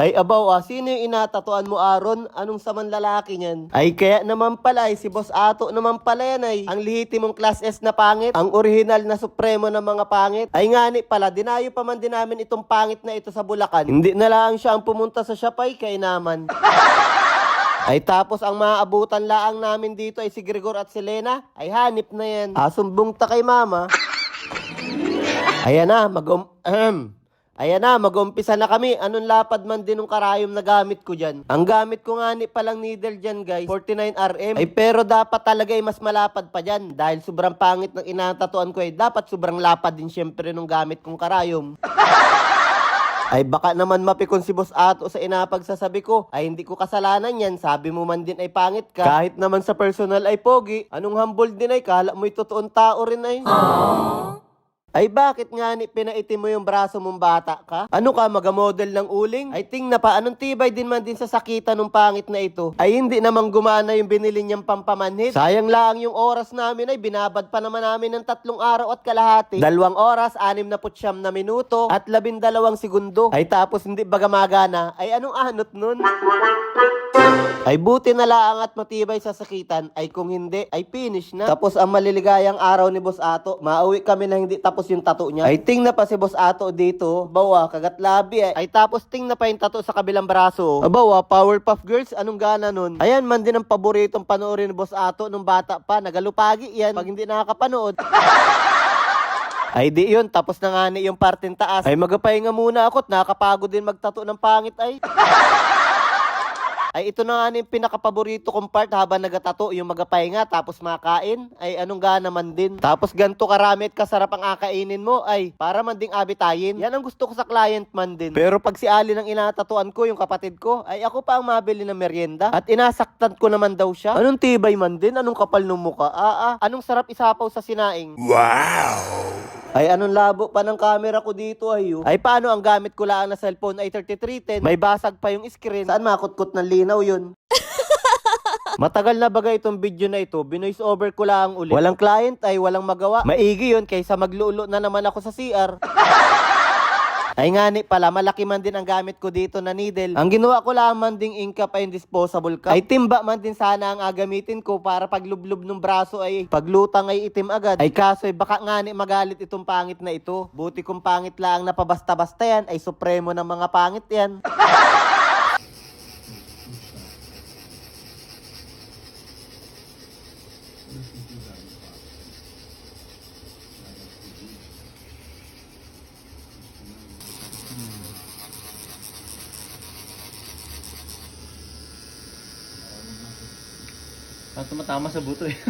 Ay abaw ah, sino yung inatatuan mo Aaron? Anong saman lalaki niyan? Ay kaya naman pala ay si Boss Ato naman pala yan ay. Ang lihitimong class S na pangit, ang original na supremo ng mga pangit. Ay ngani pala, dinayo pa man din namin itong pangit na ito sa Bulacan. Hindi na lang siya ang pumunta sa Shopay kay naman. Ay tapos ang maabutan laang namin dito ay si Gregor at si Lena. Ay hanip na yan. Asumbong ta kay mama. Ayan na, mag ahem. Ayan na, mag-umpisa na kami. Anong lapad man din ng karayom na gamit ko dyan? Ang gamit ko nga ni palang needle dyan guys, 49RM. Ay pero dapat talaga ay mas malapad pa dyan. Dahil sobrang pangit ng inatatuan ko ay dapat sobrang lapad din syempre nung gamit kong karayom. Ay baka naman mapikon si Boss Ato sa inapagsasabi ko. Ay hindi ko kasalanan yan. Sabi mo man din ay pangit ka. Kahit naman sa personal ay pogi. Anong humble din ay kala mo'y totoong tao rin ay. Ay bakit nga ni pinaitim mo yung braso mong bata ka? Ano ka, magamodel ng uling? Ay ting na pa, anong tibay din man din sa sakitan ng pangit na ito? Ay hindi namang gumana yung binili niyang pampamanhid. Sayang lang yung oras namin ay binabad pa naman namin ng tatlong araw at kalahati. Dalawang oras, anim na putsyam na minuto at labindalawang segundo. Ay tapos hindi ba gamagana? Ay anong anot nun? Ay buti na lang at matibay sa sakitan ay kung hindi ay finish na. Tapos ang maliligayang araw ni Boss Ato, mauwi kami na hindi tapos yung tato niya. Ay ting na pa si Boss Ato dito, bawa kagat labi eh. Ay tapos ting na pa yung tato sa kabilang braso. Bawa Powerpuff Girls, anong gana nun? Ayan man din ang paboritong panoorin ni Boss Ato nung bata pa, nagalupagi yan pag hindi nakakapanood. Ay di yun, tapos na nga ni yung parteng taas. Ay magapay nga muna ako at nakakapagod din magtato ng pangit ay. Ay ito na nga yung pinakapaborito kong part habang nagatato yung magapahinga tapos makain. Ay anong gana man din. Tapos ganto karami at kasarap ang akainin mo ay para man ding abitayin. Yan ang gusto ko sa client man din. Pero pag si Ali nang inatatuan ko yung kapatid ko ay ako pa ang mabili ng merienda at inasaktan ko naman daw siya. Anong tibay man din? Anong kapal ng muka? Ah ah, anong sarap isapaw sa sinaing? Ay, anong labo pa ng camera ko dito ay Ay, paano ang gamit ko lang na cellphone ay 3310? May basag pa yung screen. Saan makutkot ng linaw yun? Matagal na bagay itong video na ito. Binoise over ko lang ulit. Walang client ay walang magawa. Maigi yun kaysa maglulo na naman ako sa CR. Ay nga pala, malaki man din ang gamit ko dito na needle. Ang ginawa ko lang man ding inkap ay disposable cup. Ay timba man din sana ang agamitin ko para paglublob ng braso ay paglutang ay itim agad. Ay kaso ay baka nga ni magalit itong pangit na ito. Buti kung pangit lang na pabasta-basta yan ay supremo ng mga pangit yan. Ang tumatama sa buto eh.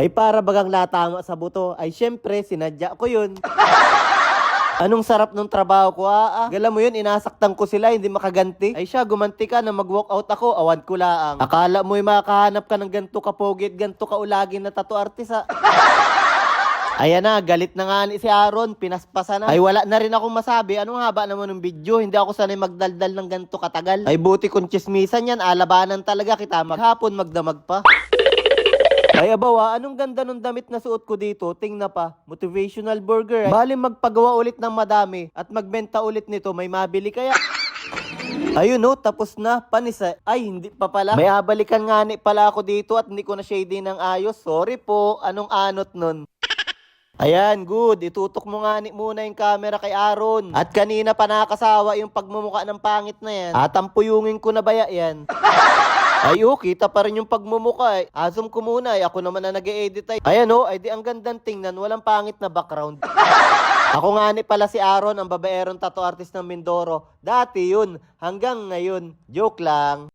Ay para bagang latama sa buto. Ay syempre, sinadya ko yun. Anong sarap nung trabaho ko, ah, ah. Gala mo yun, inasaktan ko sila, hindi makaganti. Ay siya, gumanti ka na mag-walk out ako, awan ko laang. Akala mo'y makahanap ka ng ganto ka pogit, ganto ka ulagin na tattoo artist, ah. Ayan na, galit na nga ni si Aaron, pinaspasa na. Ay wala na rin akong masabi, anong haba naman ng video, hindi ako sanay magdaldal ng ganto katagal. Ay buti kung chismisan yan, alabanan talaga kita, maghapon magdamag pa. Ay abawa, anong ganda nung damit na suot ko dito? Tingna pa, motivational burger. Eh. Bali magpagawa ulit ng madami at magbenta ulit nito, may mabili kaya. Ayun no, tapos na, panisa. Ay, hindi pa pala. May abalikan nga ni pala ako dito at hindi ko na shade ng ayos. Sorry po, anong anot nun? Ayan, good. Itutok mo nga ni muna yung camera kay Aaron. At kanina pa nakasawa yung pagmumuka ng pangit na yan. At ang puyungin ko na baya yan. Ay, oh, kita pa rin yung pagmumuka eh. Asum ko muna eh. Ako naman na nag-edit ay. Ayan oh, ay di ang gandang tingnan. Walang pangit na background. Ako nga ni pala si Aaron, ang babaerong tattoo artist ng Mindoro. Dati yun, hanggang ngayon. Joke lang.